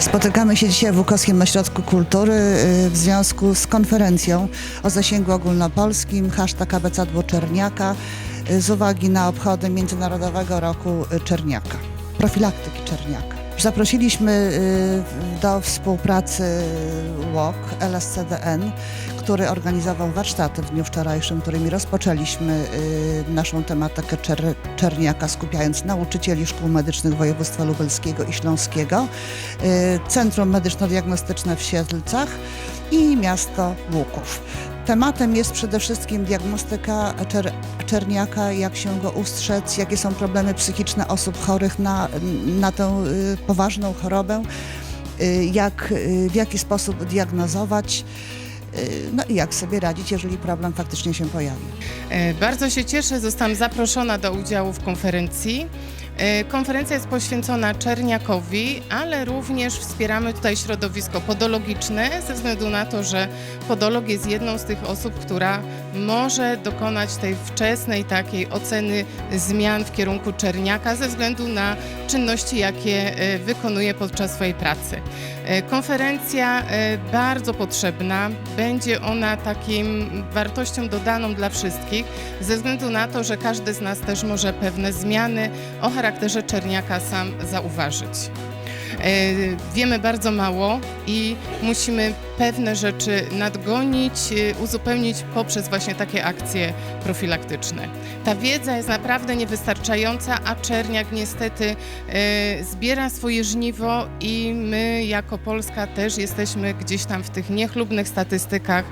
Spotykamy się dzisiaj w Łukowskim Ośrodku Kultury y, w związku z konferencją o zasięgu ogólnopolskim hashtag abecadło Czerniaka y, z uwagi na obchody Międzynarodowego Roku Czerniaka, profilaktyki Czerniaka. Zaprosiliśmy y, do współpracy łok LSCDN, który organizował warsztaty w dniu wczorajszym, którymi rozpoczęliśmy y, naszą tematykę czer Czerniaka, skupiając nauczycieli szkół medycznych województwa lubelskiego i śląskiego, y, Centrum Medyczno-Diagnostyczne w Siedlcach i miasto Łuków. Tematem jest przede wszystkim diagnostyka czer czerniaka, jak się go ustrzec, jakie są problemy psychiczne osób chorych na, na tę y, poważną chorobę, jak, w jaki sposób diagnozować, no i jak sobie radzić, jeżeli problem faktycznie się pojawi. E, Bardzo się cieszę, zostałam zaproszona do udziału w konferencji. E, Konferencja jest poświęcona Czerniakowi, ale również wspieramy tutaj środowisko podologiczne, ze względu na to, że podolog jest jedną z tych osób, która może dokonać tej wczesnej takiej oceny zmian w kierunku Czerniaka ze względu na czynności, jakie e, wykonuje podczas swojej pracy. E, Konferencja bardzo potrzebna, będzie ona takim wartością dodaną dla wszystkich, ze względu na to, że każdy z nas też może pewne zmiany o charakterze czerniaka sam zauważyć. E, Wiemy bardzo mało i musimy pewne rzeczy nadgonić, e, uzupełnić poprzez właśnie takie akcje profilaktyczne. Ta wiedza jest naprawdę niewystarczająca, a czerniak niestety e, zbiera swoje żniwo i my jako Polska też jesteśmy gdzieś tam w tych niechlubnych statystykach